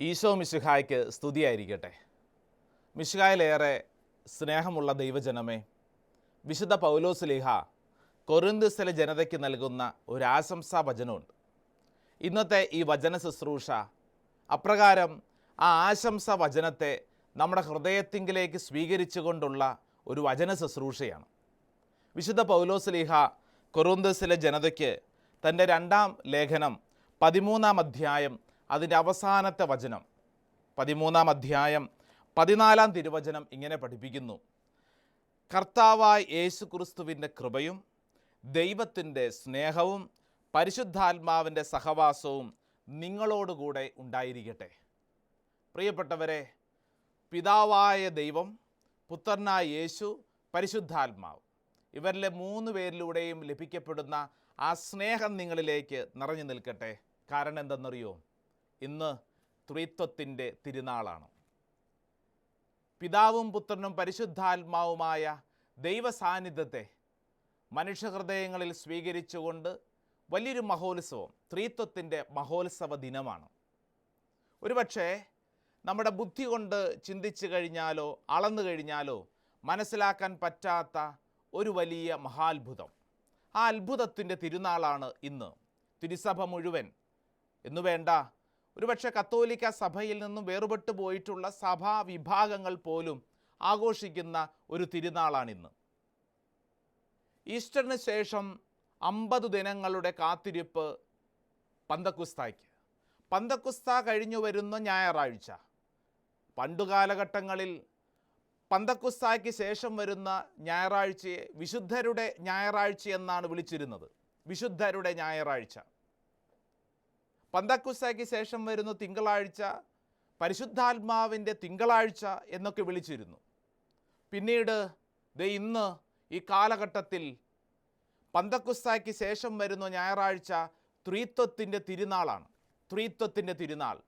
ഈശോ മിശുഹായ്ക്ക് സ്തുതിയായിരിക്കട്ടെ. മിശുഹായിലേറെ സ്നേഹമുള്ള ദൈവജനമേ വിശുദ്ധ പൗലോസ് ലിഹ കൊറിന്തിസിലെ ജനതയ്ക്ക് നൽകുന്ന ഒരു ആശംസാ വചനമുണ്ട്. ഇന്നത്തെ ഈ വചന ശുശ്രൂഷ അപ്രകാരം ആ ആശംസ വചനത്തെ നമ്മുടെ ഹൃദയത്തിങ്കിലേക്ക് സ്വീകരിച്ചുകൊണ്ടുള്ള ഒരു വചന ശുശ്രൂഷയാണ്. വിശുദ്ധ പൗലോസ് ലീഹ കൊറുന്തസിലെ ജനതയ്ക്ക് തന്റെ രണ്ടാം ലേഖനം പതിമൂന്നാം അധ്യായം അതിന്റെ അവസാനത്തെ വചനം. പതിമൂന്നാം അധ്യായം പതിനാലാം തിരുവചനം ഇങ്ങനെ പഠിപ്പിക്കുന്നു. കർത്താവായ യേശു ക്രിസ്തുവിന്റെ കൃപയും ദൈവത്തിന്റെ സ്നേഹവും പരിശുദ്ധാത്മാവിന്റെ സഹവാസവും നിങ്ങളോടുകൂടെ ഉണ്ടായിരിക്കട്ടെ. പ്രിയപ്പെട്ടവരെ പിതാവായ ദൈവം പുത്രനായ യേശു പരിശുദ്ധാത്മാവ്. ഇവരിലെ മൂന്ന് പേരിലൂടെയും ലഭിക്കപ്പെടുന്ന ആ സ്നേഹം നിങ്ങളിലേക്ക് നിറഞ്ഞു നിൽക്കട്ടെ. കാരണം എന്തെന്നറിയോ? ഇന്ന് ത്രിത്വത്തിന്റെ തിരുനാളാണ്. പിതാവും പുത്രനും പരിശുദ്ധാത്മാവുമായ ദൈവ സാന്നിധ്യത്തെ മനുഷ്യഹൃദയങ്ങളിൽ സ്വീകരിച്ചുകൊണ്ട് വലിയൊരു മഹോത്സവം ത്രിത്വത്തിന്റെ മഹോത്സവ ദിനമാണ്. ഒരുപക്ഷേ നമ്മുടെ ബുദ്ധി കൊണ്ട് ചിന്തിച്ചു കഴിഞ്ഞാലോ അളന്നു കഴിഞ്ഞാലോ മനസ്സിലാക്കാൻ പറ്റാത്ത ഒരു വലിയ മഹാത്ഭുതം. ആ അത്ഭുതത്തിന്റെ തിരുനാളാണ് ഇന്ന്. തിരുസഭ മുഴുവൻ. എന്നു വേണ്ട ഒരുപക്ഷെ കത്തോലിക്ക സഭയിൽ നിന്നും വേറുപെട്ടു പോയിട്ടുള്ള സഭാ വിഭാഗങ്ങൾ പോലും ആഘോഷിക്കുന്ന ഒരു തിരുനാളാണിന്ന്. ഈസ്റ്ററിന് ശേഷം അമ്പത് ദിനങ്ങളുടെ കാത്തിരിപ്പ് പന്തക്കുസ്തായ്ക്ക്. പന്തക്കുസ്ത കഴിഞ്ഞു വരുന്ന ഞായറാഴ്ച. പണ്ടു കാലഘട്ടങ്ങളിൽ പന്തക്കുസ്തായ്ക്ക് ശേഷം വരുന്ന ഞായറാഴ്ചയെ വിശുദ്ധരുടെ ഞായറാഴ്ച എന്നാണ് വിളിച്ചിരുന്നത്. വിശുദ്ധരുടെ ഞായറാഴ്ച. പന്തക്കുസ്തായ്ക്ക് ശേഷം വരുന്ന തിങ്കളാഴ്ച പരിശുദ്ധാത്മാവിന്റെ തിങ്കളാഴ്ച എന്നൊക്കെ വിളിച്ചിരുന്നു. പിന്നീട് ദേ ഇന്ന് ഈ കാലഘട്ടത്തിൽ പന്തക്കുസ്തായ്ക്ക് ശേഷം വരുന്ന ഞായറാഴ്ച ത്രീത്വത്തിന്റെ തിരുനാളാണ്. ത്രീത്വത്തിന്റെ തിരുനാൾ.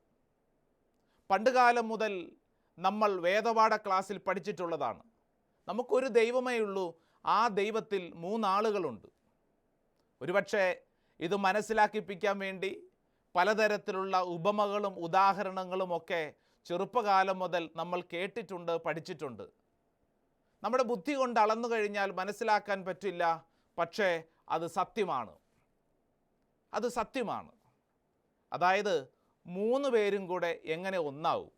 പണ്ടുകാലം മുതൽ നമ്മൾ വേദപാഠ ക്ലാസ്സിൽ പഠിച്ചിട്ടുള്ളതാണ്. നമുക്കൊരു ദൈവമേ ഉള്ളൂ. ആ ദൈവത്തിൽ മൂന്നാളുകളുണ്ട്. ഒരുപക്ഷെ ഇത് മനസ്സിലാക്കിപ്പിക്കാൻ വേണ്ടി പലതരത്തിലുള്ള ഉപമകളും ഉദാഹരണങ്ങളും ഒക്കെ ചെറുപ്പകാലം മുതൽ നമ്മൾ കേട്ടിട്ടുണ്ട് പഠിച്ചിട്ടുണ്ട്. നമ്മുടെ ബുദ്ധി കൊണ്ട് അളന്നു കഴിഞ്ഞാൽ മനസ്സിലാക്കാൻ പറ്റില്ല. പക്ഷേ അത് സത്യമാണ്. അത് സത്യമാണ്. അതായത് മൂന്ന് പേരും കൂടെ എങ്ങനെ ഒന്നാവും?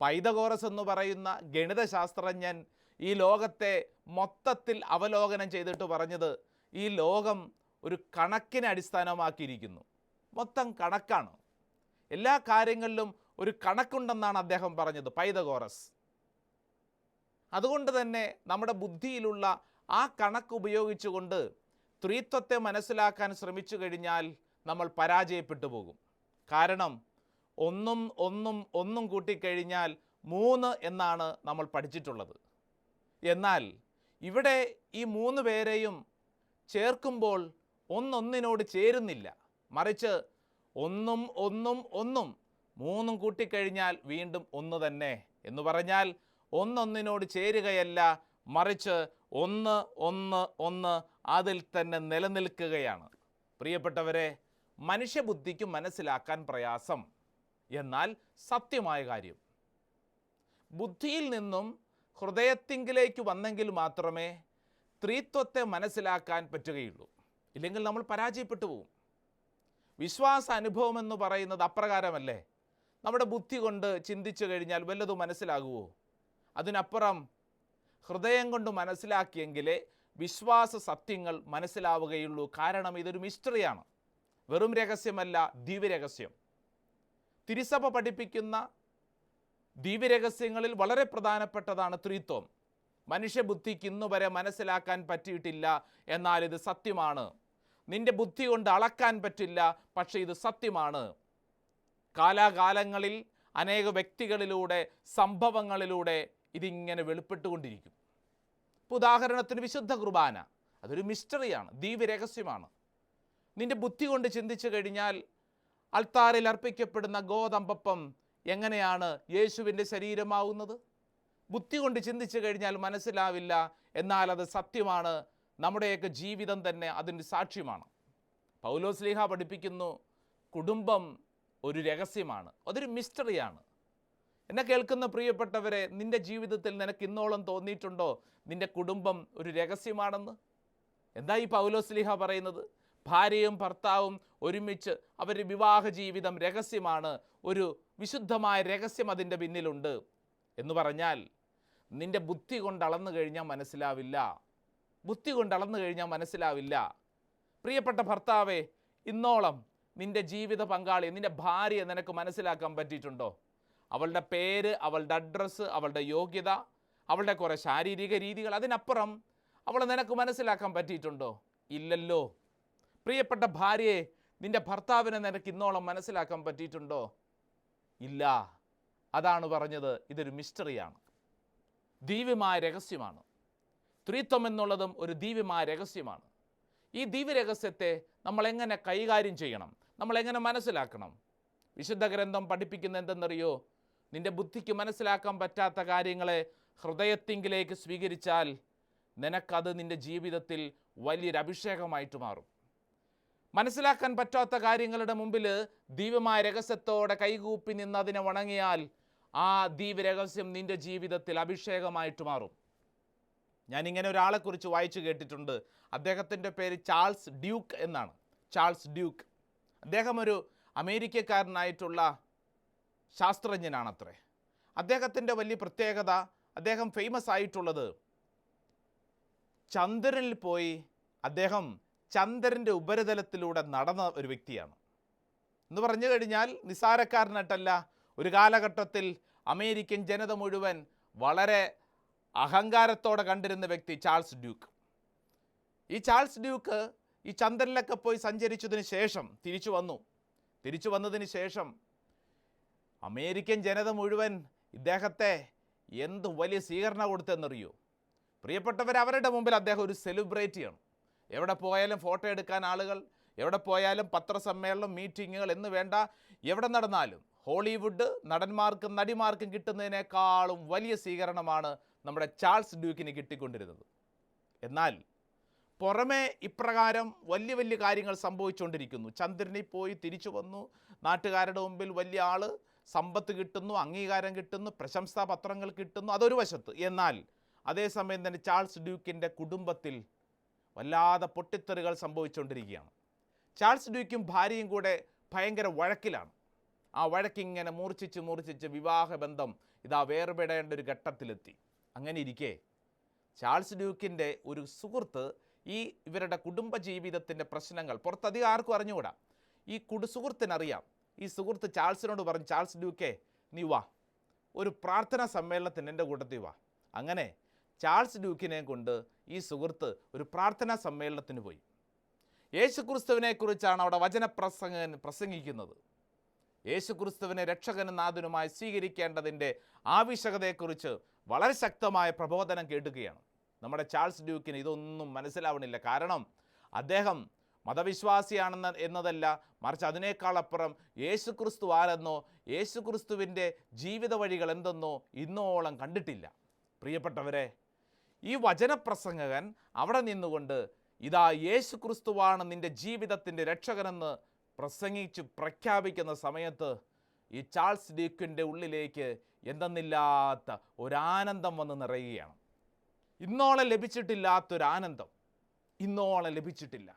പൈതകോറസ് എന്ന് പറയുന്ന ഗണിതശാസ്ത്രജ്ഞൻ ഈ ലോകത്തെ മൊത്തത്തിൽ അവലോകനം ചെയ്തിട്ട് പറഞ്ഞത് ഈ ലോകം ഒരു കണക്കിനെ അടിസ്ഥാനമാക്കിയിരിക്കുന്നു. മൊത്തം കണക്കാണ്. എല്ലാ കാര്യങ്ങളിലും ഒരു കണക്കുണ്ടെന്നാണ് അദ്ദേഹം പറഞ്ഞത് പൈതകോറസ്. അതുകൊണ്ട് തന്നെ നമ്മുടെ ബുദ്ധിയിലുള്ള ആ കണക്ക് ഉപയോഗിച്ചുകൊണ്ട് ത്രീത്വത്തെ മനസ്സിലാക്കാൻ ശ്രമിച്ചു കഴിഞ്ഞാൽ നമ്മൾ പരാജയപ്പെട്ടു പോകും. കാരണം ഒന്നും ഒന്നും ഒന്നും കൂട്ടിക്കഴിഞ്ഞാൽ മൂന്ന് എന്നാണ് നമ്മൾ പഠിച്ചിട്ടുള്ളത്. എന്നാൽ ഇവിടെ ഈ മൂന്ന് പേരെയും ചേർക്കുമ്പോൾ ഒന്നൊന്നിനോട് ചേരുന്നില്ല. മറിച്ച് ഒന്നും ഒന്നും ഒന്നും മൂന്നും കൂട്ടിക്കഴിഞ്ഞാൽ വീണ്ടും ഒന്ന് തന്നെ എന്ന് പറഞ്ഞാൽ ഒന്നൊന്നിനോട് ചേരുകയല്ല മറിച്ച് ഒന്ന് ഒന്ന് ഒന്ന് അതിൽ തന്നെ നിലനിൽക്കുകയാണ്. പ്രിയപ്പെട്ടവരെ മനുഷ്യബുദ്ധിക്ക് മനസ്സിലാക്കാൻ പ്രയാസം. എന്നാൽ സത്യമായ കാര്യം. ബുദ്ധിയിൽ നിന്നും ഹൃദയത്തിങ്കിലേക്ക് വന്നെങ്കിൽ മാത്രമേ സ്ത്രീത്വത്തെ മനസ്സിലാക്കാൻ പറ്റുകയുള്ളൂ. ഇല്ലെങ്കിൽ നമ്മൾ പരാജയപ്പെട്ടു പോകും വിശ്വാസ അനുഭവം എന്ന് പറയുന്നത് അപ്രകാരമല്ലേ? നമ്മുടെ ബുദ്ധി കൊണ്ട് ചിന്തിച്ചു കഴിഞ്ഞാൽ വല്ലതും മനസ്സിലാകുമോ അതിനപ്പുറം ഹൃദയം കൊണ്ട് മനസ്സിലാക്കിയെങ്കിലേ വിശ്വാസ സത്യങ്ങൾ മനസ്സിലാവുകയുള്ളൂ. കാരണം ഇതൊരു മിസ്റ്ററിയാണ്. വെറും രഹസ്യമല്ല ദിവ്യരഹസ്യം. തിരുസഭ പഠിപ്പിക്കുന്ന ദിവ്യരഹസ്യങ്ങളിൽ വളരെ പ്രധാനപ്പെട്ടതാണ് ത്രിത്വം. മനുഷ്യബുദ്ധിക്ക് ഇന്നു വരെ മനസ്സിലാക്കാൻ പറ്റിയിട്ടില്ല എന്നാൽ ഇത് സത്യമാണ്. നിന്റെ ബുദ്ധി കൊണ്ട് അളക്കാൻ പറ്റില്ല പക്ഷേ ഇത് സത്യമാണ്. കാലാകാലങ്ങളിൽ അനേക വ്യക്തികളിലൂടെ സംഭവങ്ങളിലൂടെ ഇതിങ്ങനെ വെളിപ്പെട്ടുകൊണ്ടിരിക്കും. ഇപ്പോൾ ഉദാഹരണത്തിന് വിശുദ്ധ കുർബാന. അതൊരു മിസ്റ്ററിയാണ് ദീപരഹസ്യമാണ് നിന്റെ ബുദ്ധി കൊണ്ട് ചിന്തിച്ചു കഴിഞ്ഞാൽ അൾത്താറിൽ അർപ്പിക്കപ്പെടുന്ന ഗോതമ്പപ്പം എങ്ങനെയാണ് യേശുവിന്റെ ശരീരമാവുന്നത്? ബുദ്ധി കൊണ്ട് ചിന്തിച്ചു കഴിഞ്ഞാൽ മനസ്സിലാവില്ല എന്നാൽ അത് സത്യമാണ്. നമ്മുടെയൊക്കെ ജീവിതം തന്നെ അതിന്റെ സാക്ഷ്യമാണ്. പൗലോസ്ലിഹ പഠിപ്പിക്കുന്നു കുടുംബം ഒരു രഹസ്യമാണ് അതൊരു മിസ്റ്ററിയാണ്. എന്നെ കേൾക്കുന്ന പ്രിയപ്പെട്ടവരെ നിന്റെ ജീവിതത്തിൽ നിനക്ക് ഇന്നോളം തോന്നിയിട്ടുണ്ടോ? നിന്റെ കുടുംബം ഒരു രഹസ്യമാണെന്ന്? എന്താ ഈ പൗലോസ്ലിഹ പറയുന്നത്? ഭാര്യയും ഭർത്താവും ഒരുമിച്ച് അവരുടെ വിവാഹ ജീവിതം രഹസ്യമാണ്. ഒരു വിശുദ്ധമായ രഹസ്യം അതിന്റെ പിന്നിലുണ്ട്. എന്ന് പറഞ്ഞാൽ നിന്റെ ബുദ്ധി കൊണ്ട് അളന്നു കഴിഞ്ഞാൽ മനസ്സിലാവില്ല. ബുദ്ധി കൊണ്ട് അളന്നു കഴിഞ്ഞാൽ മനസ്സിലാവില്ല. പ്രിയപ്പെട്ട ഭർത്താവേ ഇന്നോളം നിന്റെ ജീവിത പങ്കാളി നിന്റെ ഭാര്യ നിനക്ക് മനസ്സിലാക്കാൻ പറ്റിയിട്ടുണ്ടോ? അവളുടെ പേര് അവളുടെ അഡ്രസ്സ് അവളുടെ യോഗ്യത അവളുടെ കുറേ ശാരീരിക രീതികൾ അതിനപ്പുറം അവളെ നിനക്ക് മനസ്സിലാക്കാൻ പറ്റിയിട്ടുണ്ടോ? ഇല്ലല്ലോ. പ്രിയപ്പെട്ട ഭാര്യയെ നിന്റെ ഭർത്താവിനെ നിനക്ക് ഇന്നോളം മനസ്സിലാക്കാൻ പറ്റിയിട്ടുണ്ടോ? ഇല്ല. അതാണ് പറഞ്ഞത്. ഇതൊരു മിസ്റ്ററിയാണ്. ദിവ്യമായ രഹസ്യമാണ്. ത്രിത്വം എന്നുള്ളതും ഒരു ദിവ്യമായ രഹസ്യമാണ്. ഈ ദിവ്യരഹസ്യത്തെ നമ്മൾ എങ്ങനെ കൈകാര്യം ചെയ്യണം? നമ്മളെങ്ങനെ മനസ്സിലാക്കണം? വിശുദ്ധ ഗ്രന്ഥം പഠിപ്പിക്കുന്ന എന്തെന്നറിയോ? നിന്റെ ബുദ്ധിക്ക് മനസ്സിലാക്കാൻ പറ്റാത്ത കാര്യങ്ങളെ ഹൃദയത്തിങ്കിലേക്ക് സ്വീകരിച്ചാൽ നിനക്കത് നിന്റെ ജീവിതത്തിൽ വലിയൊരു അഭിഷേകമായിട്ട് മാറും. മനസ്സിലാക്കാൻ പറ്റാത്ത കാര്യങ്ങളുടെ മുമ്പിൽ ദിവ്യമായ രഹസ്യത്തോടെ കൈകൂപ്പി നിന്ന് അതിനെ വണങ്ങിയാൽ ആ ദീപരഹസ്യം നിന്റെ ജീവിതത്തിൽ അഭിഷേകമായിട്ട് മാറും. ഞാനിങ്ങനെ ഒരാളെക്കുറിച്ച് വായിച്ചു കേട്ടിട്ടുണ്ട്. അദ്ദേഹത്തിന്റെ പേര് ചാൾസ് ഡ്യൂക്ക് എന്നാണ്. Charles Duke. അദ്ദേഹം ഒരു അമേരിക്കക്കാരനായിട്ടുള്ള ശാസ്ത്രജ്ഞനാണത്രേ. അദ്ദേഹത്തിന്റെ വലിയ പ്രത്യേകത അദ്ദേഹം ഫേമസ് ആയിട്ടുള്ളത് ചന്ദ്രനിൽ പോയി അദ്ദേഹം ചന്ദ്രന്റെ ഉപരിതലത്തിലൂടെ നടന്ന ഒരു വ്യക്തിയാണ്. എന്ന് പറഞ്ഞു കഴിഞ്ഞാൽ നിസാരക്കാരനായിട്ടല്ല ഒരു കാലഘട്ടത്തിൽ അമേരിക്കൻ ജനത മുഴുവൻ വളരെ അഹങ്കാരത്തോടെ കണ്ടിരുന്ന വ്യക്തി ചാൾസ് ഡ്യൂക്ക്. ഈ ചാൾസ് ഡ്യൂക്ക് ഈ ചന്ദ്രനിലൊക്കെ പോയി സഞ്ചരിച്ചതിന് ശേഷം തിരിച്ചു വന്നു. തിരിച്ചു വന്നതിന് ശേഷം അമേരിക്കൻ ജനത മുഴുവൻ ഇദ്ദേഹത്തെ എന്ത് വലിയ സ്വീകരണം കൊടുത്തെന്നറിയോ? പ്രിയപ്പെട്ടവർ അവരുടെ മുമ്പിൽ അദ്ദേഹം ഒരു സെലിബ്രിറ്റിയാണ് എവിടെ പോയാലും ഫോട്ടോ എടുക്കാൻ ആളുകൾ എവിടെ പോയാലും പത്രസമ്മേളനം മീറ്റിങ്ങുകൾ എന്ന് വേണ്ട എവിടെ നടന്നാലും ഹോളിവുഡ് നടന്മാർക്കും നടിമാർക്കും കിട്ടുന്നതിനേക്കാളും വലിയ സ്വീകരണമാണ് നമ്മുടെ ചാൾസ് ഡ്യൂക്കിന് കിട്ടിക്കൊണ്ടിരുന്നത്. എന്നാൽ പുറമെ ഇപ്രകാരം വലിയ വലിയ കാര്യങ്ങൾ സംഭവിച്ചുകൊണ്ടിരിക്കുന്നു. ചന്ദ്രനിൽ പോയി തിരിച്ചു വന്നു. നാട്ടുകാരുടെ മുമ്പിൽ വലിയ ആൾ സമ്പത്ത് കിട്ടുന്നു അംഗീകാരം കിട്ടുന്നു പ്രശംസാ പത്രങ്ങൾ കിട്ടുന്നു അതൊരു വശത്ത്. എന്നാൽ അതേസമയം തന്നെ ചാൾസ് ഡ്യൂക്കിന്റെ കുടുംബത്തിൽ വല്ലാതെ പൊട്ടിത്തെറികൾ സംഭവിച്ചുകൊണ്ടിരിക്കുകയാണ്. ചാൾസ് ഡ്യൂക്കും ഭാര്യയും കൂടെ ഭയങ്കര വഴക്കിലാണ്. ആ വഴക്കിങ്ങനെ മൂർച്ഛിച്ച് മൂർച്ഛിച്ച് വിവാഹബന്ധം ഇതാ വേർപെടേണ്ട ഒരു ഘട്ടത്തിലെത്തി. അങ്ങനെ ഇരിക്കെ ചാൾസ് ഡ്യൂക്കിന്റെ ഒരു സുഹൃത്ത് ഈ ഇവരുടെ കുടുംബജീവിതത്തിന്റെ പ്രശ്നങ്ങൾ പുറത്തധികം ആർക്കും അറിഞ്ഞുകൂടാ. ഈ കുടു സുഹൃത്തിനറിയാം. ഈ സുഹൃത്ത് ചാൾസിനോട് പറഞ്ഞു ചാൾസ് ഡ്യൂക്കെ നീ വാ. ഒരു പ്രാർത്ഥനാ സമ്മേളനത്തിന് എന്റെ കൂട്ടത്തിൽ വാ. അങ്ങനെ ചാൾസ് ഡ്യൂക്കിനെ കൊണ്ട് ഈ സുഹൃത്ത് ഒരു പ്രാർത്ഥനാ സമ്മേളനത്തിന് പോയി. യേശുക്രിസ്തുവിനെക്കുറിച്ചാണ് അവിടെ വചനപ്രസംഗൻ പ്രസംഗിക്കുന്നത്. യേശുക്രിസ്തുവിനെ രക്ഷകനും നാഥനുമായി സ്വീകരിക്കേണ്ടതിന്റെ ആവശ്യകതയെക്കുറിച്ച് വളരെ ശക്തമായ പ്രബോധനം കേട്ടുകയാണ്. നമ്മുടെ ചാൾസ് ഡ്യൂക്കിന് ഇതൊന്നും മനസ്സിലാവണില്ല. കാരണം അദ്ദേഹം മതവിശ്വാസിയാണെന്ന് എന്നതല്ല മറിച്ച് അതിനേക്കാളപ്പുറം യേശുക്രിസ്തു ആരെന്നോ യേശുക്രിസ്തുവിന്റെ ജീവിത വഴികൾ എന്തെന്നോ ഇന്നോളം കണ്ടിട്ടില്ല. പ്രിയപ്പെട്ടവരെ ഈ വചനപ്രസംഗകൻ അവിടെ നിന്നുകൊണ്ട് ഇതാ യേശു ക്രിസ്തുവാണ് നിന്റെ ജീവിതത്തിന്റെ രക്ഷകനെന്ന് പ്രസംഗിച്ച് പ്രഖ്യാപിക്കുന്ന സമയത്ത് ഈ ചാൾസ് ഡീക്കിന്റെ ഉള്ളിലേക്ക് എന്തെന്നില്ലാത്ത ഒരാനന്ദം വന്ന് നിറയുകയാണ്. ഇന്നോളം ലഭിച്ചിട്ടില്ലാത്തൊരാനന്ദം. ഇന്നോളം ലഭിച്ചിട്ടില്ല.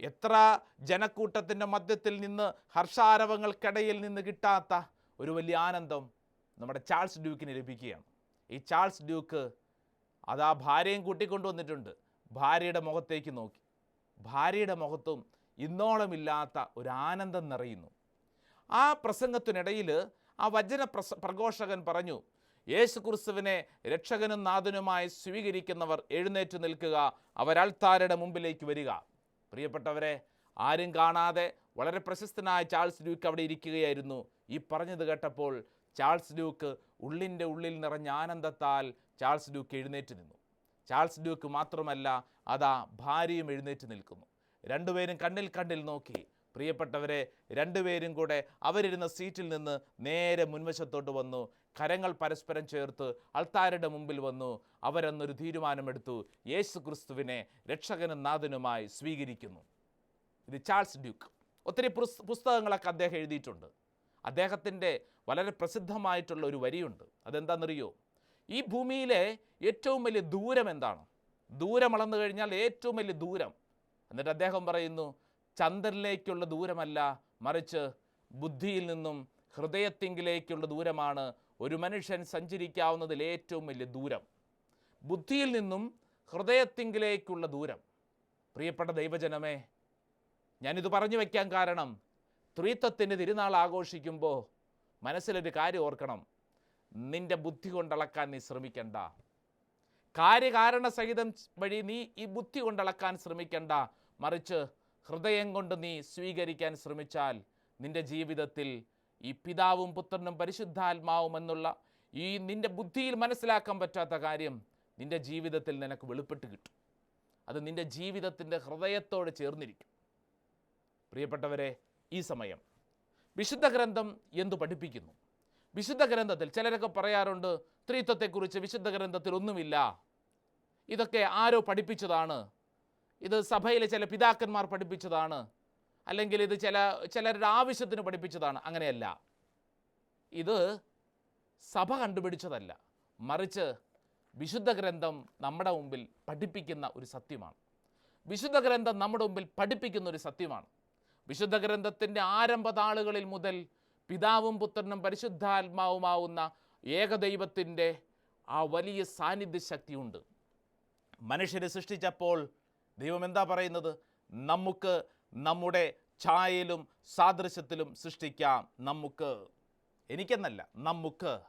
എത്ര ജനക്കൂട്ടത്തിന്റെ മധ്യത്തിൽ നിന്ന് ഹർഷാരവങ്ങൾക്കിടയിൽ നിന്ന് കിട്ടാത്ത ഒരു വലിയ ആനന്ദം നമ്മുടെ ചാൾസ് ഡ്യൂക്കിന് ലഭിക്കുകയാണ്. ഈ ചാൾസ് ഡ്യൂക്ക് അത് ആ ഭാര്യയും കൂട്ടിക്കൊണ്ടുവന്നിട്ടുണ്ട് ഭാര്യയുടെ മുഖത്തേക്ക് നോക്കി. ഭാര്യയുടെ മുഖത്തും ഇന്നോളമില്ലാത്ത ഒരു ആനന്ദം നിറയുന്നു. ആ പ്രസംഗത്തിനിടയിൽ ആ വചന പ്രസ പ്രഘോഷകൻ പറഞ്ഞു യേശു ക്രിസ്തുവിനെ രക്ഷകനും നാഥനുമായി സ്വീകരിക്കുന്നവർ എഴുന്നേറ്റ് നിൽക്കുക അവരാൾത്താരുടെ മുമ്പിലേക്ക് വരിക. പ്രിയപ്പെട്ടവരെ ആരും കാണാതെ വളരെ പ്രശസ്തനായ ചാൾസ് ഡ്യൂക്ക് അവിടെ ഇരിക്കുകയായിരുന്നു. ഈ പറഞ്ഞത് കേട്ടപ്പോൾ ചാൾസ് ഡ്യൂക്ക് ഉള്ളിന്റെ ഉള്ളിൽ നിറഞ്ഞ ആനന്ദത്താൽ ചാൾസ് ഡ്യൂക്ക് എഴുന്നേറ്റ് നിന്നു. ചാൾസ് ഡ്യൂക്ക് മാത്രമല്ല അതാ ഭാര്യയും എഴുന്നേറ്റ് നിൽക്കുന്നു. രണ്ടുപേരും കണ്ണിൽ കണ്ണിൽ നോക്കി. പ്രിയപ്പെട്ടവരെ രണ്ടുപേരും കൂടെ അവരിരുന്ന സീറ്റിൽ നിന്ന് നേരെ മുൻവശത്തോട്ട് വന്നു. കരങ്ങൾ പരസ്പരം ചേർത്ത് അൾത്താരുടെ മുമ്പിൽ വന്നു. അവരെന്നൊരു തീരുമാനമെടുത്തു. യേശു ക്രിസ്തുവിനെ രക്ഷകനും നാഥനുമായി സ്വീകരിക്കുന്നു. ഇത് ചാൾസ് ഡ്യൂക്ക്. ഒത്തിരി പുസ്- പുസ്തകങ്ങളൊക്കെ അദ്ദേഹം എഴുതിയിട്ടുണ്ട്. അദ്ദേഹത്തിന്റെ വളരെ പ്രസിദ്ധമായിട്ടുള്ള ഒരു വരിയുണ്ട്. അതെന്താണെന്നറിയോ ഈ ഭൂമിയിലെ ഏറ്റവും വലിയ ദൂരം എന്താണ്? ദൂരം അളന്നു കഴിഞ്ഞാൽ ഏറ്റവും വലിയ ദൂരം. എന്നിട്ട് അദ്ദേഹം പറയുന്നു ചന്ദ്രനിലേക്കുള്ള ദൂരമല്ല മറിച്ച് ബുദ്ധിയിൽ നിന്നും ഹൃദയത്തിങ്കിലേക്കുള്ള ദൂരമാണ്. ഒരു മനുഷ്യൻ സഞ്ചരിക്കാവുന്നതിൽ ഏറ്റവും വലിയ ദൂരം. ബുദ്ധിയിൽ നിന്നും ഹൃദയത്തിങ്കിലേക്കുള്ള ദൂരം. പ്രിയപ്പെട്ട ദൈവജനമേ ഞാനിത് പറഞ്ഞു വയ്ക്കാൻ കാരണം ത്രീത്വത്തിന്റെ തിരുനാൾ ആഘോഷിക്കുമ്പോൾ മനസ്സിലൊരു കാര്യം ഓർക്കണം. നിന്റെ ബുദ്ധി കൊണ്ടളക്കാൻ നീ ശ്രമിക്കണ്ട. കാര്യകാരണ സഹിതം വഴി നീ ഈ ബുദ്ധി കൊണ്ടളക്കാൻ ശ്രമിക്കണ്ട. മറിച്ച് ഹൃദയം കൊണ്ട് നീ സ്വീകരിക്കാൻ ശ്രമിച്ചാൽ നിന്റെ ജീവിതത്തിൽ ഈ പിതാവും പുത്രനും പരിശുദ്ധാത്മാവും എന്നുള്ള ഈ നിന്റെ ബുദ്ധിയിൽ മനസ്സിലാക്കാൻ പറ്റാത്ത കാര്യം നിന്റെ ജീവിതത്തിൽ നിനക്ക് വെളിപ്പെട്ട് കിട്ടും. അത് നിന്റെ ജീവിതത്തിന്റെ ഹൃദയത്തോട് ചേർന്നിരിക്കും. പ്രിയപ്പെട്ടവരെ ഈ സമയം വിശുദ്ധ ഗ്രന്ഥം എന്തു പഠിപ്പിക്കുന്നു? വിശുദ്ധ ഗ്രന്ഥത്തിൽ ചിലരൊക്കെ പറയാറുണ്ട് ത്രിത്വത്തെക്കുറിച്ച് വിശുദ്ധ ഗ്രന്ഥത്തിൽ ഒന്നുമില്ല. ഇതൊക്കെ ആരോ പഠിപ്പിച്ചതാണ്. ഇത് സഭയിലെ ചില പിതാക്കന്മാർ പഠിപ്പിച്ചതാണ്. അല്ലെങ്കിൽ ഇത് ചില ചിലരുടെ ആവശ്യത്തിന് പഠിപ്പിച്ചതാണ്. അങ്ങനെയല്ല. ഇത് സഭ കണ്ടുപിടിച്ചതല്ല. മറിച്ച് വിശുദ്ധ ഗ്രന്ഥം നമ്മുടെ മുമ്പിൽ പഠിപ്പിക്കുന്ന ഒരു സത്യമാണ്. വിശുദ്ധ ഗ്രന്ഥം നമ്മുടെ മുമ്പിൽ പഠിപ്പിക്കുന്ന ഒരു സത്യമാണ്. വിശുദ്ധ ഗ്രന്ഥത്തിന്റെ ആരംഭ താളുകളിൽ മുതൽ പിതാവും പുത്രനും പരിശുദ്ധാത്മാവുമാവുന്ന ഏകദൈവത്തിന്റെ ആ വലിയ സാന്നിധ്യ ശക്തിയുണ്ട് മനുഷ്യരെ സൃഷ്ടിച്ചപ്പോൾ ദൈവം എന്താ പറയുന്നത്? നമുക്ക് നമ്മുടെ ഛായയിലും സാദൃശ്യത്തിലും സൃഷ്ടിക്കാം. നമുക്ക്. എനിക്കെന്നല്ല നമുക്ക്.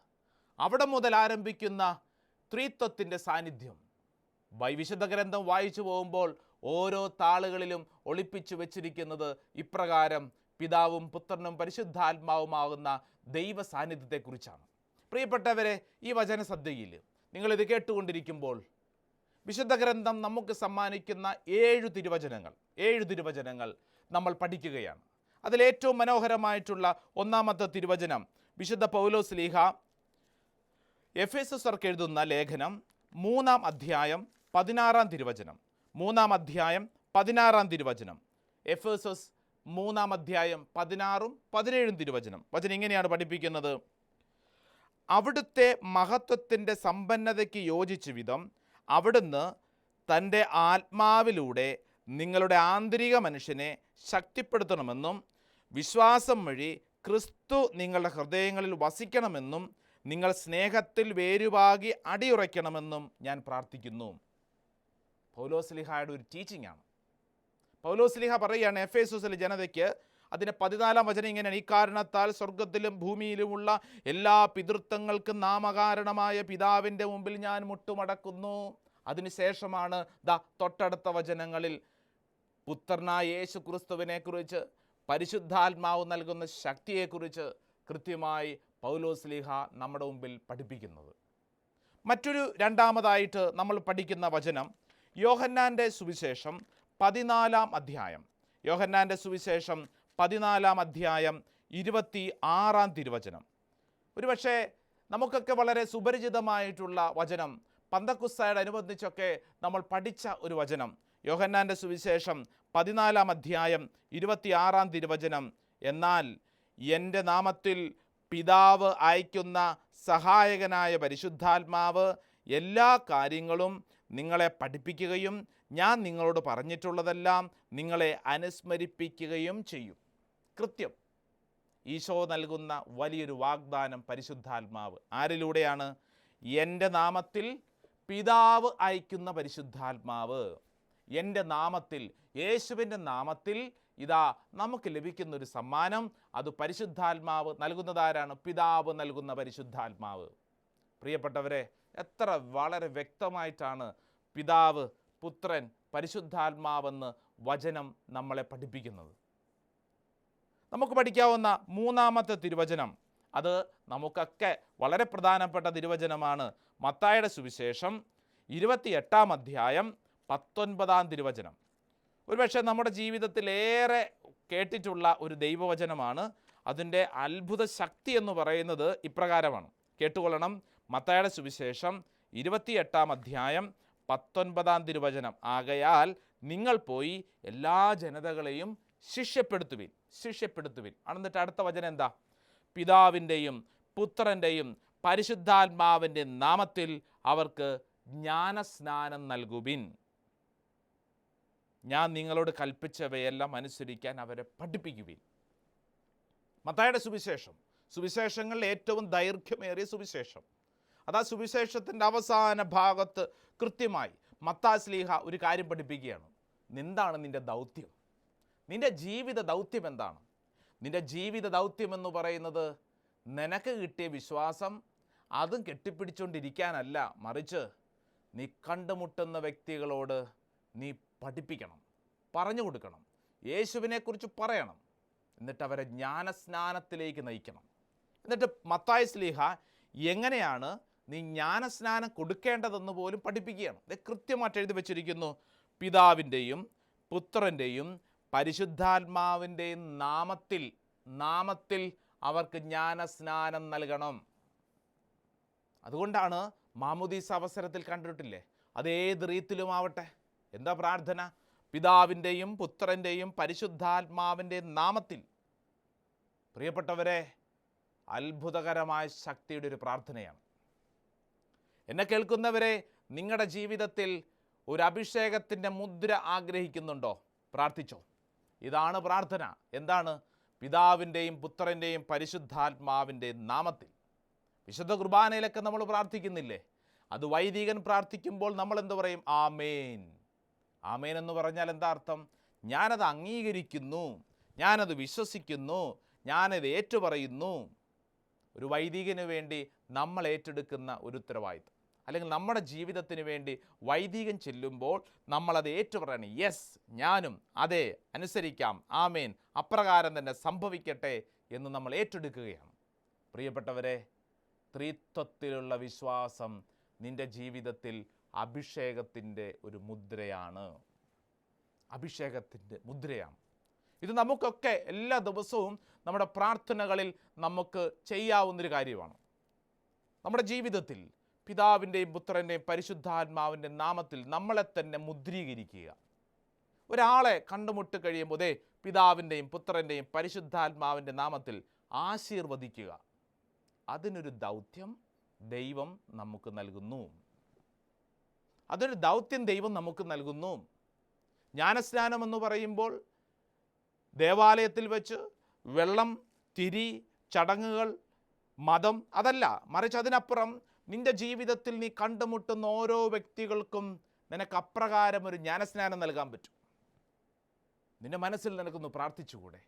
അവിടെ മുതൽ ആരംഭിക്കുന്ന ത്രീത്വത്തിന്റെ സാന്നിധ്യം. വൈവിശുദ്ധ ഗ്രന്ഥം വായിച്ചു പോകുമ്പോൾ ഓരോ താളുകളിലും ഒളിപ്പിച്ചു വച്ചിരിക്കുന്നത് ഇപ്രകാരം പിതാവും പുത്രനും പരിശുദ്ധാത്മാവുമാകുന്ന ദൈവ സാന്നിധ്യത്തെക്കുറിച്ചാണ് പ്രിയപ്പെട്ടവരെ ഈ വചന സദ്യയിൽ നിങ്ങളിത് കേട്ടുകൊണ്ടിരിക്കുമ്പോൾ വിശുദ്ധ ഗ്രന്ഥം നമുക്ക് സമ്മാനിക്കുന്ന ഏഴു തിരുവചനങ്ങൾ ഏഴു തിരുവചനങ്ങൾ നമ്മൾ പഠിക്കുകയാണ്. അതിലേറ്റവും മനോഹരമായിട്ടുള്ള ഒന്നാമത്തെ തിരുവചനം വിശുദ്ധ പൗലോസ് ലീഹ എഫ് എസ് എസ്ർക്ക് എഴുതുന്ന ലേഖനം മൂന്നാം അധ്യായം പതിനാറാം തിരുവചനം. മൂന്നാം അധ്യായം പതിനാറാം തിരുവചനം. എഫ് എസ് എസ് മൂന്നാം അധ്യായം പതിനാറും പതിനേഴും തിരുവചനം. വചനം ഇങ്ങനെയാണ് പഠിപ്പിക്കുന്നത്. അവിടുത്തെ മഹത്വത്തിന്റെ സമ്പന്നതയ്ക്ക് യോജിച്ച വിധം അവിടുന്ന് തന്റെ ആത്മാവിലൂടെ നിങ്ങളുടെ ആന്തരിക മനുഷ്യനെ ശക്തിപ്പെടുത്തണമെന്നും വിശ്വാസം വഴി ക്രിസ്തു നിങ്ങളുടെ ഹൃദയങ്ങളിൽ വസിക്കണമെന്നും നിങ്ങൾ സ്നേഹത്തിൽ വേരുവാകി അടിയുറയ്ക്കണമെന്നും ഞാൻ പ്രാർത്ഥിക്കുന്നു. പൗലോസ്ലിഹായുടെ ഒരു ടീച്ചിങ് ആണ്. പൗലോസ്ലിഹ പറയുകയാണ് എഫ് എസുസിലെ ജനതയ്ക്ക് അതിന്റെ പതിനാലാം വചനം ഇങ്ങനെയാണ് ഈ കാരണത്താൽ സ്വർഗത്തിലും ഭൂമിയിലുമുള്ള എല്ലാ പിതൃത്വങ്ങൾക്കും നാമകാരണമായ പിതാവിന്റെ മുമ്പിൽ ഞാൻ മുട്ടുമടക്കുന്നു. അതിനുശേഷമാണ് ദ തൊട്ടടുത്ത വചനങ്ങളിൽ പുത്രനായ യേശു ക്രിസ്തുവിനെക്കുറിച്ച് പരിശുദ്ധാത്മാവ് നൽകുന്ന ശക്തിയെക്കുറിച്ച് കൃത്യമായി പൗലോസ്ലിഹ നമ്മുടെ മുമ്പിൽ പഠിപ്പിക്കുന്നത്. മറ്റൊരു രണ്ടാമതായിട്ട് നമ്മൾ പഠിക്കുന്ന വചനം യോഹന്നാന്റെ സുവിശേഷം പതിനാലാം അധ്യായം. യോഹന്നാന്റെ സുവിശേഷം പതിനാലാം അധ്യായം ഇരുപത്തി ആറാം തിരുവചനം. ഒരുപക്ഷെ നമുക്കൊക്കെ വളരെ സുപരിചിതമായിട്ടുള്ള വചനം പന്തക്കുസ്തായോടനുബന്ധിച്ചൊക്കെ നമ്മൾ പഠിച്ച ഒരു വചനം യോഹന്നാന്റെ സുവിശേഷം പതിനാലാം അധ്യായം ഇരുപത്തിയാറാം തിരുവചനം. എന്നാൽ എന്റെ നാമത്തിൽ പിതാവ് അയക്കുന്ന സഹായകനായ പരിശുദ്ധാത്മാവ് എല്ലാ കാര്യങ്ങളും നിങ്ങളെ പഠിപ്പിക്കുകയും ഞാൻ നിങ്ങളോട് പറഞ്ഞിട്ടുള്ളതെല്ലാം നിങ്ങളെ അനുസ്മരിപ്പിക്കുകയും ചെയ്യും. കൃത്യം. ഈശോ നൽകുന്ന വലിയൊരു വാഗ്ദാനം പരിശുദ്ധാത്മാവ്. ആരിലൂടെയാണ്? എന്റെ നാമത്തിൽ പിതാവ് അയക്കുന്ന പരിശുദ്ധാത്മാവ്. എന്റെ നാമത്തിൽ യേശുവിന്റെ നാമത്തിൽ ഇതാ നമുക്ക് ലഭിക്കുന്ന ഒരു സമ്മാനം. അത് പരിശുദ്ധാത്മാവ് നൽകുന്നതാരാണ്? പിതാവ് നൽകുന്ന പരിശുദ്ധാത്മാവ്. പ്രിയപ്പെട്ടവരെ എത്ര വളരെ വ്യക്തമായിട്ടാണ് പിതാവ് പുത്രൻ പരിശുദ്ധാത്മാവെന്ന് വചനം നമ്മളെ പഠിപ്പിക്കുന്നത്. നമുക്ക് പഠിക്കാവുന്ന മൂന്നാമത്തെ തിരുവചനം അത് നമുക്കൊക്കെ വളരെ പ്രധാനപ്പെട്ട തിരുവചനമാണ്. മത്തായുടെ സുവിശേഷം ഇരുപത്തിയെട്ടാം അധ്യായം പത്തൊൻപതാം തിരുവചനം. ഒരുപക്ഷെ നമ്മുടെ ജീവിതത്തിലേറെ കേട്ടിട്ടുള്ള ഒരു ദൈവവചനമാണ്. അതിന്റെ അത്ഭുത ശക്തി എന്ന് പറയുന്നത് ഇപ്രകാരമാണ്. കേട്ടുകൊള്ളണം. മത്തായുടെ സുവിശേഷം ഇരുപത്തിയെട്ടാം അധ്യായം പത്തൊൻപതാം തിരുവചനം. ആകയാൽ നിങ്ങൾ പോയി എല്ലാ ജനതകളെയും ശിഷ്യപ്പെടുത്തുവിൻ ശിഷ്യപ്പെടുത്തുവിൻ. എന്നിട്ട് അടുത്ത വചനം എന്താ? പിതാവിന്റെയും പുത്രന്റെയും പരിശുദ്ധാത്മാവിന്റെ നാമത്തിൽ അവർക്ക് ജ്ഞാനസ്നാനം നൽകുവിൻ. ഞാൻ നിങ്ങളോട് കൽപ്പിച്ചവയെല്ലാം അനുസരിക്കാൻ അവരെ പഠിപ്പിക്കുവിൻ. മത്തായുടെ സുവിശേഷം. സുവിശേഷങ്ങളിൽ ഏറ്റവും ദൈർഘ്യമേറിയ സുവിശേഷം. അതാ സുവിശേഷത്തിന്റെ അവസാന ഭാഗത്ത് കൃത്യമായി മത്താസ്ലീഹ ഒരു കാര്യം പഠിപ്പിക്കുകയാണ്. എന്താണ് നിന്റെ ദൗത്യം? നിന്റെ ജീവിത ദൗത്യം എന്താണ്? നിന്റെ ജീവിത ദൗത്യം എന്ന് പറയുന്നത് നിനക്ക് കിട്ടിയ വിശ്വാസം അതും കെട്ടിപ്പിടിച്ചുകൊണ്ടിരിക്കാനല്ല മറിച്ച് നീ കണ്ടുമുട്ടുന്ന വ്യക്തികളോട് നീ പഠിപ്പിക്കണം പറഞ്ഞു കൊടുക്കണം യേശുവിനെക്കുറിച്ച് പറയണം എന്നിട്ട് അവരെ ജ്ഞാനസ്നാനത്തിലേക്ക് നയിക്കണം. എന്നിട്ട് മത്തായ സ്ലീഹ എങ്ങനെയാണ് നീ ജ്ഞാനസ്നാനം കൊടുക്കേണ്ടതെന്ന് പോലും പഠിപ്പിക്കുകയാണ്. ഇത് കൃത്യമായിട്ട് എഴുതി വച്ചിരിക്കുന്നു. പിതാവിന്റെയും പുത്രന്റെയും പരിശുദ്ധാത്മാവിന്റെയും നാമത്തിൽ നാമത്തിൽ അവർക്ക് ജ്ഞാനസ്നാനം നൽകണം. അതുകൊണ്ടാണ് മാമുദീസ് അവസരത്തിൽ കണ്ടിട്ടില്ലേ? അതേത് റീത്തിലും ആവട്ടെ എന്താ പ്രാർത്ഥന? പിതാവിന്റെയും പുത്രന്റെയും പരിശുദ്ധാത്മാവിന്റെയും നാമത്തിൽ. പ്രിയപ്പെട്ടവരെ അത്ഭുതകരമായ ശക്തിയുടെ ഒരു പ്രാർത്ഥനയാണ്. എന്നെ കേൾക്കുന്നവരെ നിങ്ങളുടെ ജീവിതത്തിൽ ഒരു അഭിഷേകത്തിന്റെ മുദ്ര ആഗ്രഹിക്കുന്നുണ്ടോ? പ്രാർത്ഥിച്ചോ. ഇതാണ് പ്രാർത്ഥന. എന്താണ്? പിതാവിന്റെയും പുത്രന്റെയും പരിശുദ്ധാത്മാവിന്റെയും നാമത്തിൽ. വിശുദ്ധ കുർബാനയിലൊക്കെ നമ്മൾ പ്രാർത്ഥിക്കുന്നില്ലേ? അത് വൈദികൻ പ്രാർത്ഥിക്കുമ്പോൾ നമ്മൾ എന്ത് പറയും? ആമേൻ. ആമേൻ എന്ന് പറഞ്ഞാൽ എന്താ അർത്ഥം? ഞാനത് അംഗീകരിക്കുന്നു. ഞാനത് വിശ്വസിക്കുന്നു. ഞാനത് ഏറ്റുപറയുന്നു. ഒരു വൈദികന് വേണ്ടി നമ്മൾ ഏറ്റെടുക്കുന്ന ഒരു ഉത്തരവാദിത്വം അല്ലെങ്കിൽ നമ്മുടെ ജീവിതത്തിന് വേണ്ടി വൈദികൻ ചെല്ലുമ്പോൾ നമ്മളത് ഏറ്റുപറയണം. യെസ് ഞാനും അതെ അനുസരിക്കാം ആമേൻ അപ്രകാരം തന്നെ സംഭവിക്കട്ടെ എന്ന് നമ്മൾ ഏറ്റെടുക്കുകയാണ്. പ്രിയപ്പെട്ടവരെ ത്രിത്വത്തിലുള്ള വിശ്വാസം നിന്റെ ജീവിതത്തിൽ അഭിഷേകത്തിന്റെ ഒരു മുദ്രയാണ്. അഭിഷേകത്തിന്റെ മുദ്രയാണ്. ഇത് നമുക്കൊക്കെ എല്ലാ ദിവസവും നമ്മുടെ പ്രാർത്ഥനകളിൽ നമുക്ക് ചെയ്യാവുന്നൊരു കാര്യമാണ്. നമ്മുടെ ജീവിതത്തിൽ പിതാവിന്റെയും പുത്രന്റെയും പരിശുദ്ധാത്മാവിന്റെ നാമത്തിൽ നമ്മളെ തന്നെ മുദ്രീകരിക്കുക. ഒരാളെ കണ്ടുമുട്ട് കഴിയുമ്പോൾ ദേ പിതാവിന്റെയും പുത്രന്റെയും പരിശുദ്ധാത്മാവിന്റെ നാമത്തിൽ ആശീർവദിക്കുക. അതിനൊരു ദൗത്യം ദൈവം നമുക്ക് നൽകുന്നു. അതൊരു ദൗത്യം ദൈവം നമുക്ക് നൽകുന്നു. ജ്ഞാനസ്നാനം എന്ന് പറയുമ്പോൾ ദേവാലയത്തിൽ വെച്ച് വെള്ളം തിരി ചടങ്ങുകൾ മതം അതല്ല മറിച്ച് അതിനപ്പുറം നിന്റെ ജീവിതത്തിൽ നീ കണ്ടുമുട്ടുന്ന ഓരോ വ്യക്തികൾക്കും നിനക്ക് അപ്രകാരം ഒരു ജ്ഞാനസ്നാനം നൽകാൻ പറ്റും. നിന്റെ മനസ്സിൽ നിനക്കൊന്ന് പ്രാർത്ഥിച്ചുകൂടെ?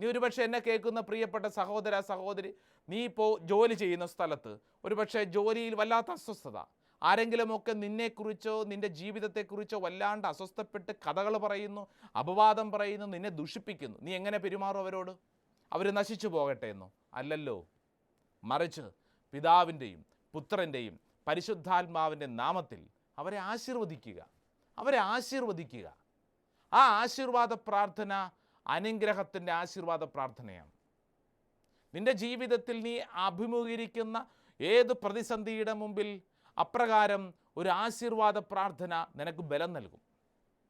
നീ ഒരുപക്ഷെ എന്നെ കേൾക്കുന്ന പ്രിയപ്പെട്ട സഹോദര സഹോദരി നീ ഇപ്പോൾ ജോലി ചെയ്യുന്ന സ്ഥലത്ത് ഒരുപക്ഷെ ജോലിയിൽ വല്ലാത്ത അസ്വസ്ഥത ആരെങ്കിലുമൊക്കെ നിന്നെക്കുറിച്ചോ നിന്റെ ജീവിതത്തെക്കുറിച്ചോ വല്ലാണ്ട് അസ്വസ്ഥപ്പെട്ട് കഥകൾ പറയുന്നു അപവാദം പറയുന്നു നിന്നെ ദുഷിപ്പിക്കുന്നു. നീ എങ്ങനെ പെരുമാറും അവരോട്? അവർ നശിച്ചു പോകട്ടെ എന്നോ? അല്ലല്ലോ. മറിച്ച് പിതാവിന്റെയും പുത്രന്റെയും പരിശുദ്ധാത്മാവിന്റെ നാമത്തിൽ അവരെ ആശീർവദിക്കുക. അവരെ ആശീർവദിക്കുക. ആ ആശീർവാദ പ്രാർത്ഥന അനുഗ്രഹത്തിന്റെ ആശീർവാദ പ്രാർത്ഥനയാണ്. നിന്റെ ജീവിതത്തിൽ നീ അഭിമുഖീകരിക്കുന്ന ഏത് പ്രതിസന്ധിയുടെ മുമ്പിൽ അപ്രകാരം ഒരു ആശീർവാദ പ്രാർത്ഥന നിനക്ക് ബലം നൽകും.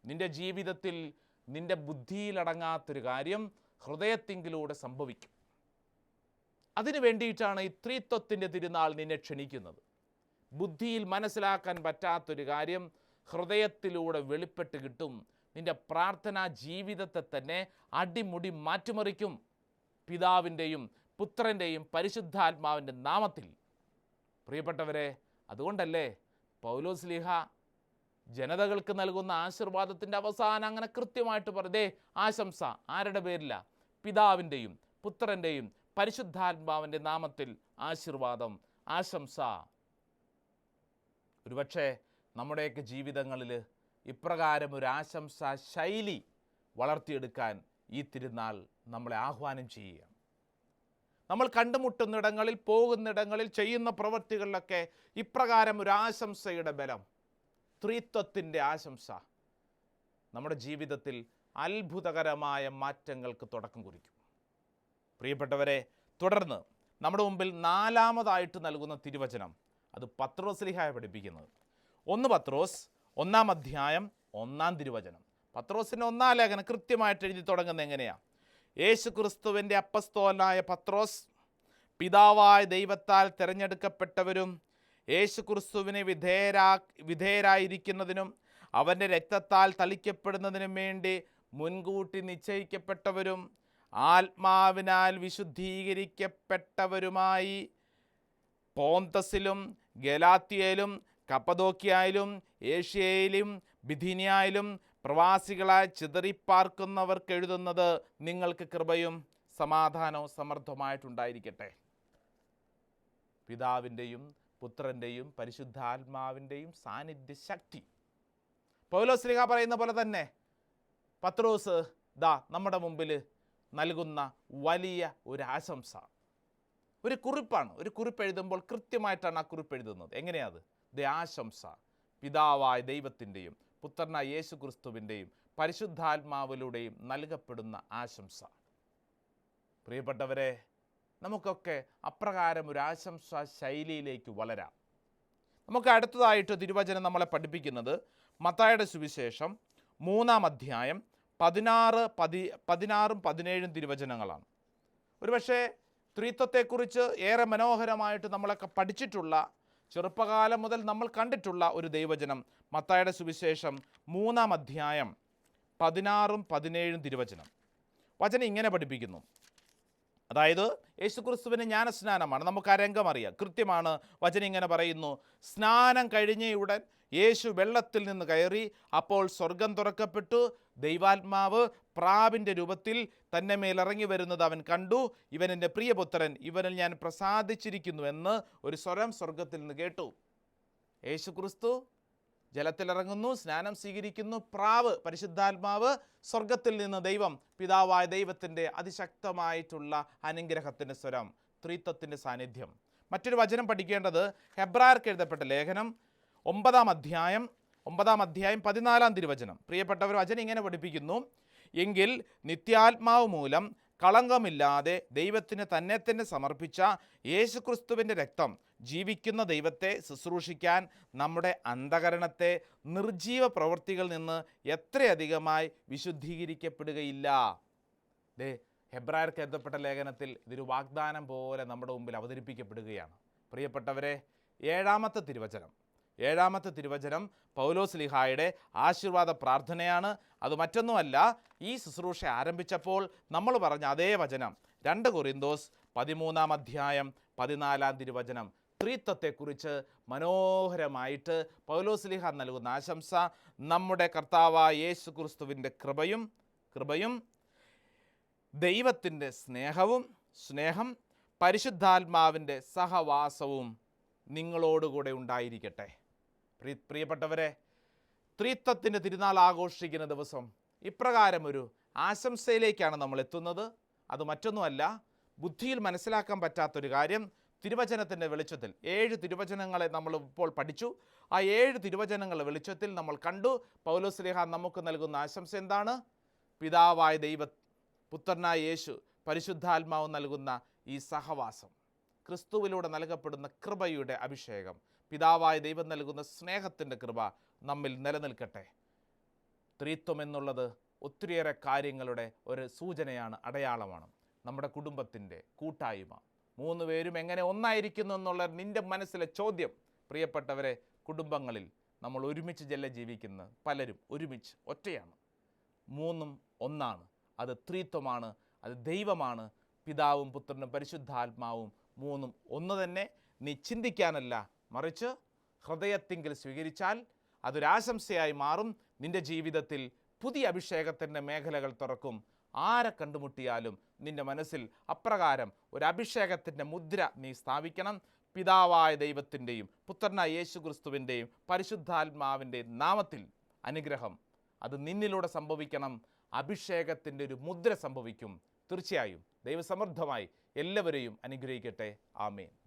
നിന്റെ ജീവിതത്തിൽ നിന്റെ ബുദ്ധിയിലടങ്ങാത്തൊരു കാര്യം ഹൃദയത്തിങ്കിലൂടെ സംഭവിക്കും. അതിനു വേണ്ടിയിട്ടാണ് ഈ ത്രിത്വത്തിന്റെ തിരുനാൾ നിന്നെ ക്ഷണിക്കുന്നത്. ബുദ്ധിയിൽ മനസ്സിലാക്കാൻ പറ്റാത്തൊരു കാര്യം ഹൃദയത്തിലൂടെ വെളിപ്പെട്ട് കിട്ടും. നിന്റെ പ്രാർത്ഥനാ ജീവിതത്തെ തന്നെ അടിമുടി മാറ്റിമറിക്കും. പിതാവിന്റെയും പുത്രന്റെയും പരിശുദ്ധാത്മാവിന്റെ നാമത്തിൽ. പ്രിയപ്പെട്ടവരെ അതുകൊണ്ടല്ലേ പൗലോസ് ലിഹ ജനതകൾക്ക് നൽകുന്ന ആശീർവാദത്തിന്റെ അവസാനം അങ്ങനെ കൃത്യമായിട്ട് പറഞ്ഞേ ആശംസ ആരുടെ പേരില്ല പിതാവിന്റെയും പുത്രന്റെയും പരിശുദ്ധാത്മാവിന്റെ നാമത്തിൽ ആശീർവാദം ആശംസ. ഒരുപക്ഷെ നമ്മുടെയൊക്കെ ജീവിതങ്ങളിൽ ഇപ്രകാരം ഒരു ആശംസ ശൈലി വളർത്തിയെടുക്കാൻ ഈ തിരുനാൾ നമ്മളെ ആഹ്വാനം ചെയ്യുക നമ്മൾ കണ്ടുമുട്ടുന്നിടങ്ങളിൽ പോകുന്നിടങ്ങളിൽ ചെയ്യുന്ന പ്രവൃത്തികളിലൊക്കെ ഇപ്രകാരം ഒരു ആശംസയുടെ ബലം സ്ത്രീത്വത്തിന്റെ ആശംസ നമ്മുടെ ജീവിതത്തിൽ അത്ഭുതകരമായ മാറ്റങ്ങൾക്ക് തുടക്കം കുറിക്കും. പ്രിയപ്പെട്ടവരെ തുടർന്ന് നമ്മുടെ മുമ്പിൽ നാലാമതായിട്ട് നൽകുന്ന തിരുവചനം അത് പത്രോസ്ലിഹായ പഠിപ്പിക്കുന്നത്. ഒന്ന് പത്രോസ് ഒന്നാം അധ്യായം ഒന്നാം തിരുവചനം. പത്രോസിന്റെ ഒന്നാം ലേഖനം കൃത്യമായിട്ട് എഴുതി തുടങ്ങുന്നത് എങ്ങനെയാണ് യേശു ക്രിസ്തുവിന്റെ അപ്പസ്തോലായ പത്രോസ് പിതാവായ ദൈവത്താൽ തിരഞ്ഞെടുക്കപ്പെട്ടവരും യേശു ക്രിസ്തുവിനെ വിധേയരാ വിധേയരായിരിക്കുന്നതിനും അവന്റെ രക്തത്താൽ തളിക്കപ്പെടുന്നതിനും വേണ്ടി മുൻകൂട്ടി നിശ്ചയിക്കപ്പെട്ടവരും ആത്മാവിനാൽ വിശുദ്ധീകരിക്കപ്പെട്ടവരുമായി പോന്തസിലും ഗലാത്തിയയിലും കപ്പദോക്കിയായാലും ഏഷ്യയിലും ബിഥിനിയായാലും പ്രവാസികളായി ചിതറിപ്പാർക്കുന്നവർക്ക് എഴുതുന്നത് നിങ്ങൾക്ക് കൃപയും സമാധാനവും സമൃദ്ധമായിട്ടുണ്ടായിരിക്കട്ടെ പിതാവിന്റെയും പുത്രന്റെയും പരിശുദ്ധാത്മാവിന്റെയും സാന്നിധ്യ ശക്തി പൗലോസ്ലിഹ പറയുന്ന പോലെ തന്നെ പത്രോസ് ദാ നമ്മുടെ മുമ്പിൽ നൽകുന്ന വലിയ ഒരു ആശംസ. ഒരു കുറിപ്പാണ്. ഒരു കുറിപ്പ് എഴുതുമ്പോൾ കൃത്യമായിട്ടാണ് ആ കുറിപ്പ് എഴുതുന്നത്. എങ്ങനെയാത് ദ ആശംസ. പിതാവായ ദൈവത്തിന്റെയും പുത്രനായ യേശു ക്രിസ്തുവിന്റെയും പരിശുദ്ധാത്മാവിലൂടെയും നൽകപ്പെടുന്ന ആശംസ. പ്രിയപ്പെട്ടവരെ നമുക്കൊക്കെ അപ്രകാരം ഒരു ആശംസ ശൈലിയിലേക്ക് വളരാം. നമുക്ക് അടുത്തതായിട്ട് തിരുവചനം നമ്മളെ പഠിപ്പിക്കുന്നത് മത്തായുടെ സുവിശേഷം മൂന്നാം അധ്യായം പതിനാറ് പതി പതിനാറും പതിനേഴും തിരുവചനങ്ങളാണ്. ഒരുപക്ഷെ ത്രിത്വത്തെക്കുറിച്ച് ഏറെ മനോഹരമായിട്ട് നമ്മളൊക്കെ പഠിച്ചിട്ടുള്ള ചെറുപ്പകാലം മുതൽ നമ്മൾ കണ്ടിട്ടുള്ള ഒരു ദൈവചനം മത്തായുടെ സുവിശേഷം മൂന്നാം അധ്യായം പതിനാറും പതിനേഴും തിരുവചനം. വചനം ഇങ്ങനെ പഠിപ്പിക്കുന്നു. അതായത് യേശുക്രിസ്തുവിന് ജ്ഞാനസ്നാനമാണ്. നമുക്ക് ആ രംഗം അറിയാം. കൃത്യമാണ്. വചനം ഇങ്ങനെ പറയുന്നു. സ്നാനം കഴിഞ്ഞയുടൻ യേശു വെള്ളത്തിൽ നിന്ന് കയറി അപ്പോൾ സ്വർഗം തുറക്കപ്പെട്ടു. ദൈവാത്മാവ് പ്രാവിന്റെ രൂപത്തിൽ തന്നെ മേലിറങ്ങി വരുന്നത് അവൻ കണ്ടു. ഇവൻ എന്റെ പ്രിയപുത്രൻ. ഇവനിൽ ഞാൻ പ്രസാദിച്ചിരിക്കുന്നു എന്ന് ഒരു സ്വരം സ്വർഗത്തിൽ നിന്ന് കേട്ടു. യേശുക്രിസ്തു ജലത്തിലിറങ്ങുന്നു സ്നാനം സ്വീകരിക്കുന്നു. പ്രാവ് പരിശുദ്ധാത്മാവ് സ്വർഗത്തിൽ നിന്ന് ദൈവം പിതാവായ ദൈവത്തിന്റെ അതിശക്തമായിട്ടുള്ള അനുഗ്രഹത്തിന്റെ സ്വരം ത്രിത്വത്തിന്റെ സാന്നിധ്യം. മറ്റൊരു വചനം പഠിക്കേണ്ടത് ഹെബ്രാർക്ക് എഴുതപ്പെട്ട ലേഖനം ഒമ്പതാം അധ്യായം ഒമ്പതാം അധ്യായം പതിനാലാം തിരുവചനം. പ്രിയപ്പെട്ടവർ വചനം ഇങ്ങനെ പഠിപ്പിക്കുന്നു. എങ്കിൽ നിത്യാത്മാവ് മൂലം കളങ്കമില്ലാതെ ദൈവത്തിന് തന്നെ തന്നെ സമർപ്പിച്ച യേശുക്രിസ്തുവിന്റെ രക്തം ജീവിക്കുന്ന ദൈവത്തെ ശുശ്രൂഷിക്കാൻ നമ്മുടെ അന്ധകരണത്തെ നിർജീവ പ്രവൃത്തികളിൽ നിന്ന് എത്രയധികമായി വിശുദ്ധീകരിക്കപ്പെടുകയില്ല. ദേ ഹെബ്രായർക്ക് എഴുതപ്പെട്ട ലേഖനത്തിൽ ഇതൊരു വാഗ്ദാനം പോലെ നമ്മുടെ മുമ്പിൽ അവതരിപ്പിക്കപ്പെടുകയാണ്. പ്രിയപ്പെട്ടവരെ ഏഴാമത്തെ തിരുവചനം. ഏഴാമത്തെ തിരുവചനം പൗലോസ് ലിഹായുടെ ആശീർവാദ പ്രാർത്ഥനയാണ്. അത് മറ്റൊന്നുമല്ല ഈ ശുശ്രൂഷ ആരംഭിച്ചപ്പോൾ നമ്മൾ പറഞ്ഞ അതേ വചനം രണ്ട് കൊറിന്തോസ് പതിമൂന്നാം അധ്യായം പതിനാലാം തിരുവചനം. സ്ത്രീത്വത്തെക്കുറിച്ച് മനോഹരമായിട്ട് പൗലോസ് ലിഹ നൽകുന്ന ആശംസ നമ്മുടെ കർത്താവായ യേശു ക്രിസ്തുവിന്റെ കൃപയും കൃപയും ദൈവത്തിന്റെ സ്നേഹവും സ്നേഹം പരിശുദ്ധാത്മാവിന്റെ സഹവാസവും നിങ്ങളോടുകൂടെ ഉണ്ടായിരിക്കട്ടെ. പ്രിയപ്പെട്ടവരെ ത്രിത്വത്തിന്റെ തിരുനാൾ ആഘോഷിക്കുന്ന ദിവസം ഇപ്രകാരം ഒരു ആശംസയിലേക്കാണ് നമ്മൾ എത്തുന്നത്. അത് മറ്റൊന്നുമല്ല ബുദ്ധിയിൽ മനസ്സിലാക്കാൻ പറ്റാത്തൊരു കാര്യം തിരുവചനത്തിന്റെ വെളിച്ചത്തിൽ. ഏഴ് തിരുവചനങ്ങളെ നമ്മൾ ഇപ്പോൾ പഠിച്ചു. ആ ഏഴ് തിരുവചനങ്ങളുടെ വെളിച്ചത്തിൽ നമ്മൾ കണ്ടു. പൗലോസ്ലേഹ നമുക്ക് നൽകുന്ന ആശംസ എന്താണ്? പിതാവായ ദൈവ പുത്രനായ യേശു പരിശുദ്ധാത്മാവ് നൽകുന്ന ഈ സഹവാസം ക്രിസ്തുവിലൂടെ നൽകപ്പെടുന്ന കൃപയുടെ അഭിഷേകം. പിതാവായ ദൈവം നൽകുന്ന സ്നേഹത്തിന്റെ കൃപ നമ്മിൽ നിലനിൽക്കട്ടെ. ത്രിത്വം എന്നുള്ളത് ഒത്തിരിയേറെ കാര്യങ്ങളുടെ ഒരു സൂചനയാണ് അടയാളമാണ്. നമ്മുടെ കുടുംബത്തിന്റെ കൂട്ടായ്മ. മൂന്ന് പേരും എങ്ങനെ ഒന്നായിരിക്കുന്നു എന്നുള്ള നിന്റെ മനസ്സിലെ ചോദ്യം. പ്രിയപ്പെട്ടവരെ കുടുംബങ്ങളിൽ നമ്മൾ ഒരുമിച്ച് ജല്ല ജീവിക്കുന്ന പലരും ഒരുമിച്ച് ഒറ്റയാണ്. മൂന്നും ഒന്നാണ്. അത് ത്രിത്വമാണ് അത് ദൈവമാണ്. പിതാവും പുത്രനും പരിശുദ്ധാത്മാവും മൂന്നും ഒന്ന് തന്നെ. നീ ചിന്തിക്കാനല്ല മറിച്ച് ഹൃദയത്തിങ്കിൽ സ്വീകരിച്ചാൽ അതൊരാശംസയായി മാറും. നിന്റെ ജീവിതത്തിൽ പുതിയ അഭിഷേകത്തിന്റെ മേഖലകൾ തുറക്കും. ആരെ കണ്ടുമുട്ടിയാലും നിന്റെ മനസ്സിൽ അപ്രകാരം ഒരു അഭിഷേകത്തിന്റെ മുദ്ര നീ സ്ഥാപിക്കണം. പിതാവായ ദൈവത്തിന്റെയും പുത്രനായ യേശു ക്രിസ്തുവിന്റെയും പരിശുദ്ധാത്മാവിന്റെയും നാമത്തിൽ അനുഗ്രഹം. അത് നിന്നിലൂടെ സംഭവിക്കണം. അഭിഷേകത്തിന്റെ ഒരു മുദ്ര സംഭവിക്കും. തീർച്ചയായും ദൈവസമൃദ്ധമായി എല്ലാവരെയും അനുഗ്രഹിക്കട്ടെ. ആമേൻ.